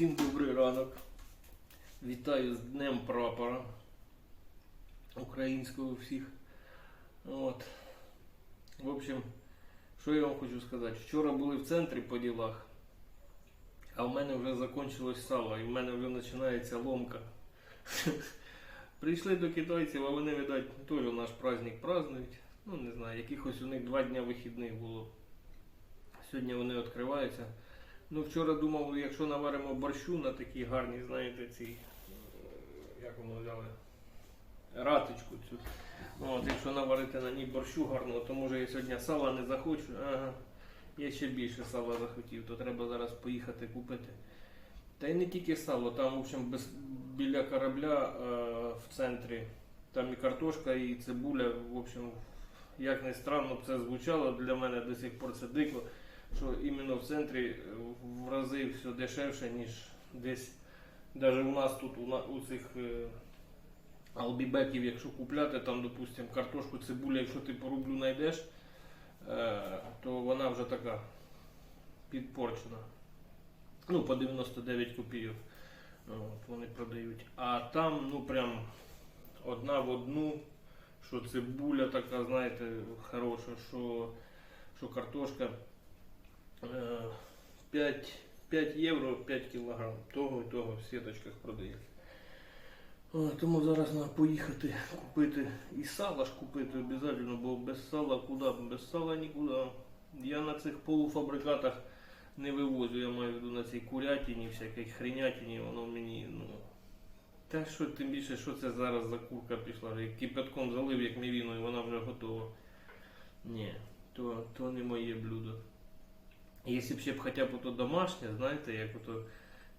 Всім добрий ранок. Вітаю з Днем прапора українського всіх. От. В общем, що я вам хочу сказати? Вчора були в центрі по ділах, а в мене вже закінчилось сало, і в мене вже починається ломка. Прийшли до китайців, а вони, видать, теж наш праздник празднують. Ну, не знаю, якихось у них два дня вихідних було. Сьогодні вони відкриваються. Ну, вчора думав, якщо наваримо борщу на такі гарні, знаєте, ці, е, як воно взяли, раточку цю. От, якщо наварити на ній борщу гарного, то може я сьогодні сала не захочу. Ага. Я ще більше сала захотів, то треба зараз поїхати купити. Та й не тільки сало, там, в общем, без, біля корабля е, в центрі, там і картошка, і цибуля, в общем, як не странно б це звучало, для мене до сих пор це дико що іменно в центрі е, в рази все дешевше, ніж десь навіть у нас тут у, у цих е, албібеків, якщо купляти, там, допустим, картошку, цибуля, якщо ти по рублю знайдеш, е, то вона вже така підпорчена. Ну, по 99 копійок От, вони продають. А там, ну прям одна в одну, що цибуля така, знаєте, хороша, що, що картошка. Е, 5, 5 євро 5 кілограм. Того і того в сіточках продають. О, Тому зараз треба поїхати купити і сало ж купити обов'язково, бо без сала куди? Без сала нікуди. Я на цих полуфабрикатах не вивозю, я маю в виду на цій курятині, всякій хренятині, воно мені, ну. Та що тим більше, що це зараз за курка пішла, як кипятком залив, як мівіну, і вона вже готова. Ні, то, то не моє блюдо. Якщо б ще б хоча б ото домашнє, знаєте, як ото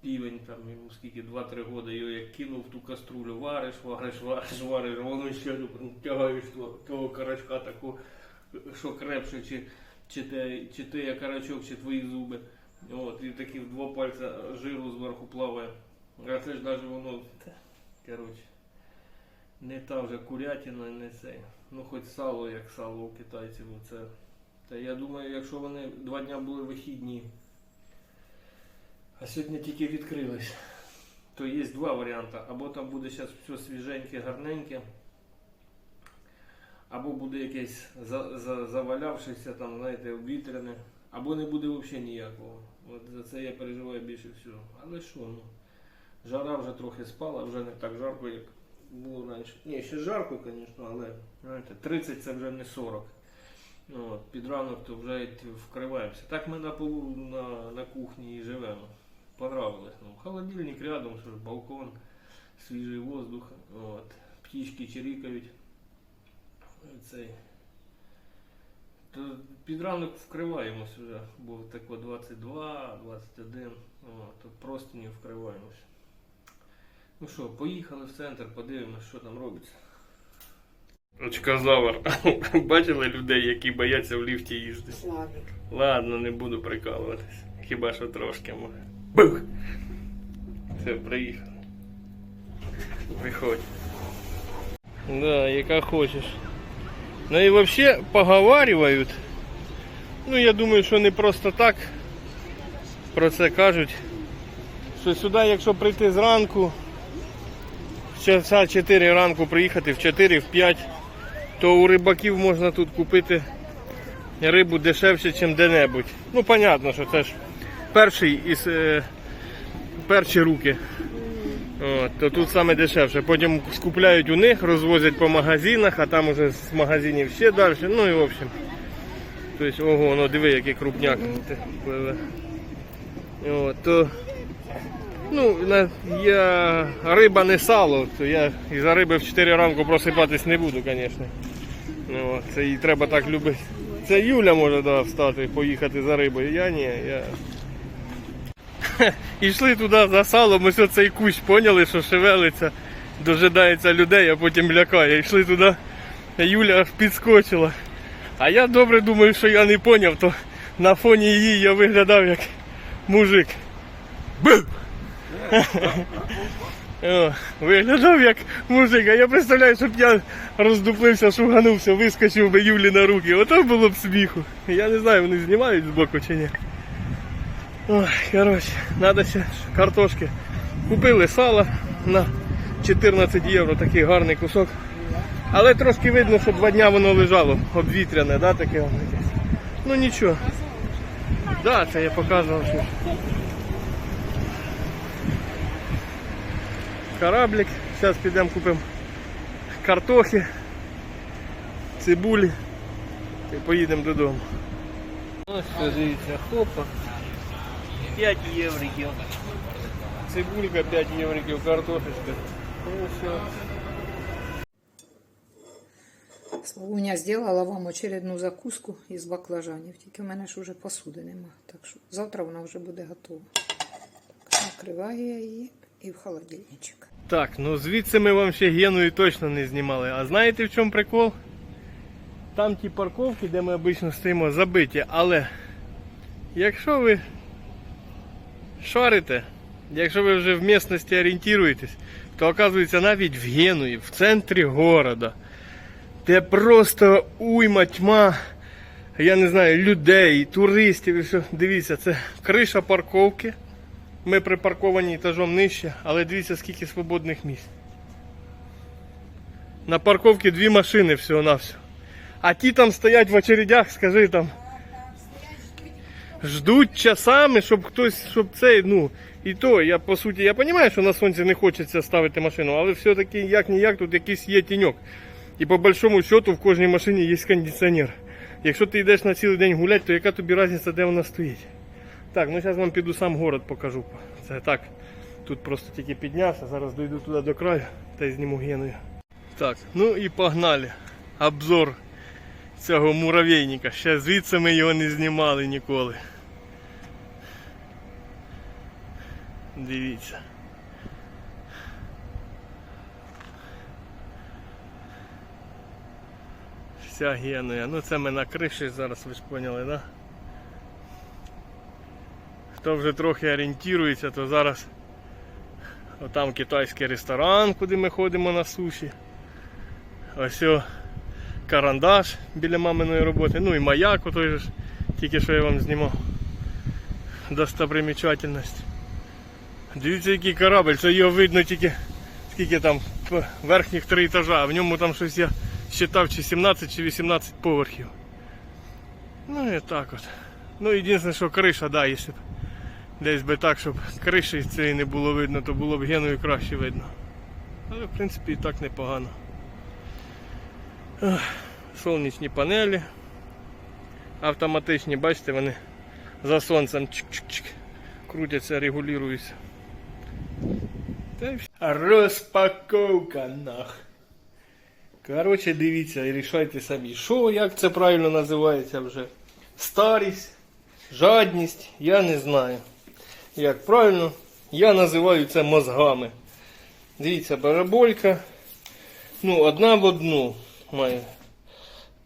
півень, там йому скільки 2-3 роки його як кинув в ту каструлю, вариш, вариш, вариш, вариш, воно ще тягаєш того, того карачка такого, що крепше, чи, чи, те, чи те я карачок, чи твої зуби. От, і такі в два пальця жиру зверху плаває. А це ж навіть воно, коротше, не та вже курятина, не це. Ну хоч сало, як сало у китайців, це. Та я думаю, якщо вони два дня були вихідні, а сьогодні тільки відкрились, то є два варіанти. Або там буде зараз все свіженьке, гарненьке, або буде якесь за, за, завалявшееся, там, знаєте, обвітряне, або не буде взагалі ніякого. От за це я переживаю більше всього. Але що, ну, жара вже трохи спала, вже не так жарко, як було раніше. Ні, ще жарко, звісно, але знаєте, 30 це вже не 40. Ну, От, під ранок то вже вкриваємося. Так ми на на, на кухні і живемо. Понравилось. Ну, холодильник рядом, що ж, балкон, свіжий воздух. От, птічки чирікають. Цей. То під ранок вкриваємось вже, бо тако 22, 21, от, то простині вкриваємось. Ну що, поїхали в центр, подивимось, що там робиться. Очказавр. Бачили людей, які бояться в ліфті їздити? Славик. Ладно, не буду прикалуватись. Хіба що трошки може. Бух! Все, приїхали. Приходь. Да, яка хочеш. Ну і взагалі поговарюють. Ну я думаю, що не просто так про це кажуть. Що сюди, якщо прийти зранку, в часа 4 ранку приїхати, в 4, в 5, то у рибаків можна тут купити рибу дешевше, ніж де-небудь. Ну, понятно, що це ж перший із е, перші руки. От, то тут саме дешевше. Потім скупляють у них, розвозять по магазинах, а там уже з магазинів ще далі. Ну і в общем. Тобто, ого, ну диви, який крупняк пливе. От, то, ну, я риба не сало, то я із-за риби в 4 ранку просипатись не буду, звісно. Ну, це їй треба так любити. Це Юля може да, встати поїхати за рибою. Я ні, я. Ішли туди за салом, ось оцей кущ поняли, що шевелиться, дожидається людей, а потім лякає. Йшли туди, Юля аж підскочила. А я добре думаю, що я не поняв, то на фоні її я виглядав як мужик. Бу! Виглядав як мужик, а я представляю, щоб я роздуплився, шуганувся, вискочив би Юлі на руки. Ото було б сміху. Я не знаю, вони знімають збоку чи ні. Ой, коротше, треба ще картошки. Купили сало на 14 євро, такий гарний кусок. Але трошки видно, що два дня воно лежало обвітряне, да, таке воно якесь. Ну нічого. Да, це я показував. Що... Кораблик. Зараз підемо купимо картохи, цибулі і поїдемо додому. Ось що дивіться, хопа. 5 євриків. Цибулька 5 євриків, картошечка. Ну все. Славуня зробила вам очередну закуску із баклажанів. Тільки в мене ж вже посуди нема. Так що завтра вона вже буде готова. Так, накриваю я її і в холодильничок. Так, ну звідси ми вам ще Геною точно не знімали. А знаєте в чому прикол? Там ті парковки, де ми обично стоїмо, забиті. Але якщо ви шарите, якщо ви вже в місності орієнтуєтесь, то оказується навіть в Генуї, в центрі города, де просто уйма тьма, я не знаю, людей, туристів. і все. Дивіться, це криша парковки. Ми припарковані етажом нижче, але дивіться, скільки свободних місць. На парковці дві машини всього-навсього. А ті там стоять в очередях, скажи там. Ждуть часами, щоб хтось, щоб цей, ну, і то, я по суті, я розумію, що на сонці не хочеться ставити машину, але все-таки як ніяк тут якийсь є тіньок. І по большому счету в кожній машині є кондиціонер. Якщо ти йдеш на цілий день гуляти, то яка тобі різниця, де вона стоїть? Так, ну зараз вам піду сам город покажу. Це так. Тут просто тільки піднявся, зараз дойду туди до краю та й зніму геною. Так, ну і погнали. Обзор цього муравейника. Ще звідси ми його не знімали ніколи. Дивіться. Вся генуя. Ну це ми на криші зараз, ви ж поняли, так? Да? Хто вже трохи орієнтується, то зараз отам китайський ресторан, куди ми ходимо на суші. Ось о, карандаш біля маминої роботи. Ну і маяк, отой же тільки що я вам знімав. Достопримічательність. Дивіться, який корабль, це його видно тільки скільки там верхніх три етажа, а в ньому там щось я считав чи 17 чи 18 поверхів. Ну і так от. Ну єдине, що криша, да, якщо б десь би так, щоб криші цієї не було видно, то було б геною краще видно. Але в принципі і так непогано. Сонячні панелі. Автоматичні, бачите, вони за сонцем чик-чик-чик крутяться, регулюються. Та. Розпаковка нах. Коротше, дивіться і рішайте самі, що, як це правильно називається вже. Старість, жадність, я не знаю. Як правильно, я називаю це мозгами. Дивіться, бараболька. Ну, одна в одну має.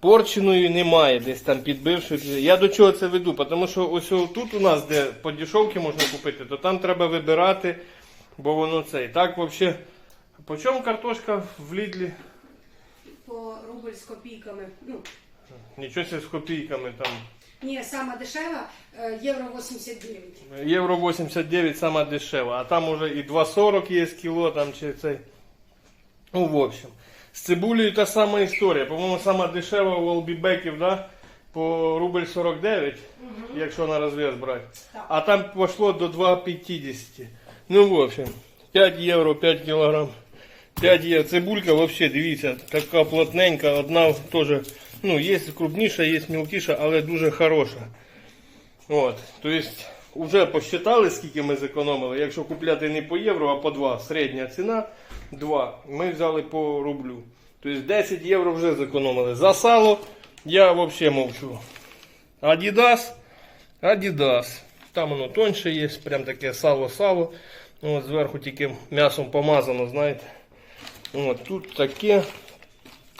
Порченої немає, десь там підбивши. Я до чого це веду? Тому що ось тут у нас, де по дешевки можна купити, то там треба вибирати, бо воно цей. Так, взагалі. По чому картошка в Лідлі? по рубль з копійками. Ну, Нічого з копійками там. Ні, сама дешева е, євро 89. Євро 89 сама дешева, а там уже і 2,40 є кіло, там чи цей. Ну, в общем. З цибулею та сама історія. По-моєму, сама дешева у Олбібеків, да? По рубль 49, якщо на розв'яз брати. Так. А там пішло до 2,50. Ну, в общем, 5 євро, 5 кілограм. 5 євро. Цибулька взагалі, дивіться, така плотненька, одна теж, ну, є крупніша, є мілкіша, але дуже хороша. От, то есть, вже посчитали, скільки ми зекономили. Якщо купляти не по євро, а по 2. Середня ціна 2. Ми взяли по рублю. Тобто 10 євро вже зекономили. За сало я взагалі мовчу. Адідас. Адідас. Там воно тоньше є, прям таке сало-сало. От зверху тільки м'ясом помазано, знаєте. От, тут таке.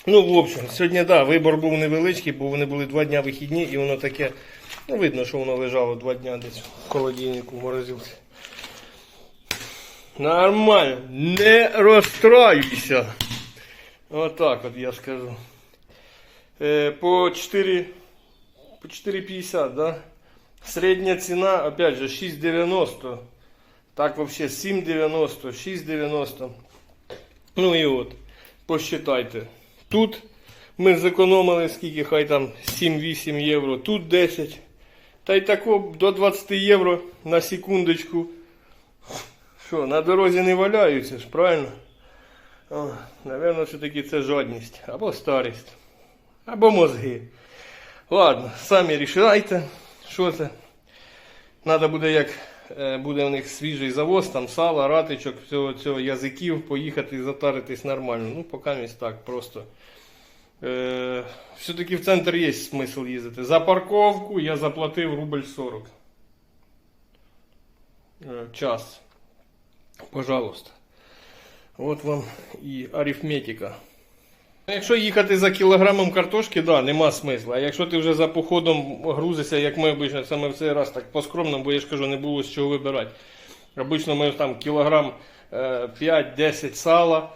Ну, в общем, сьогодні, да, вибор був невеличкий, бо вони були два дня вихідні і воно таке. Ну, видно, що воно лежало два дня десь в холодильнику, в морозилці. Нормально, не розстраюйся. Отак от я скажу. Е, по 4, по 4,50, да? Середня ціна, опять же, 6,90. Так вообще 7,90, 6,90. Ну і от, посчитайте. Тут ми зекономили скільки, хай там 7-8 євро, тут 10. Та й тако до 20 євро на секундочку. Що, на дорозі не валяються ж, правильно? О, Наверно, все-таки це жадність. Або старість. Або мозги. Ладно, самі рішайте, що це. Надо буде, як буде у них свіжий завоз, там сала, ратичок, всього цього язиків, поїхати і затаритись нормально. Ну, поки не так просто. Е, все-таки в центр є смисл їздити. За парковку я заплатив рубль 40. Е, час. Пожалуйста. От вам і арифметика. Якщо їхати за кілограмом картошки, да, нема смисла. А якщо ти вже за походом грузишся, як ми обично саме в цей раз так по-скромному, бо я ж кажу, не було з чого вибирати. Обично ми там кілограм е, 5-10 сала.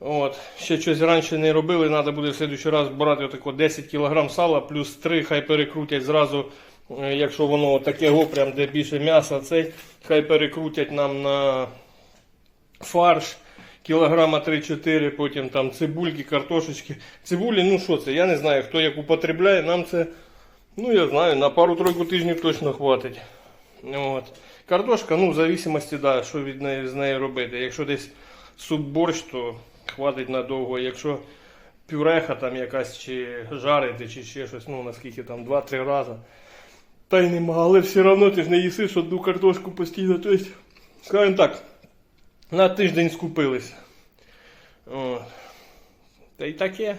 От. Ще щось раніше не робили, треба буде в следующий раз брати отако 10 кілограм сала, плюс 3 хай перекрутять зразу, е, якщо воно таке прям де більше м'яса, цей, хай перекрутять нам на фарш кілограма 3-4, потім там цибульки, картошечки. Цибулі, ну що це, я не знаю, хто як употребляє, нам це, ну я знаю, на пару-тройку тижнів точно хватить. От. Картошка, ну, в зависимості, да, що від неї, з нею робити. Якщо десь суп-борщ, то хватить надовго. Якщо пюреха там якась, чи жарити, чи ще щось, ну наскільки там 2-3 рази. Та й нема, але все одно ти ж не їсиш одну картошку постійно. Тобто, скажімо так, на тиждень скупилися. О. Та й таке.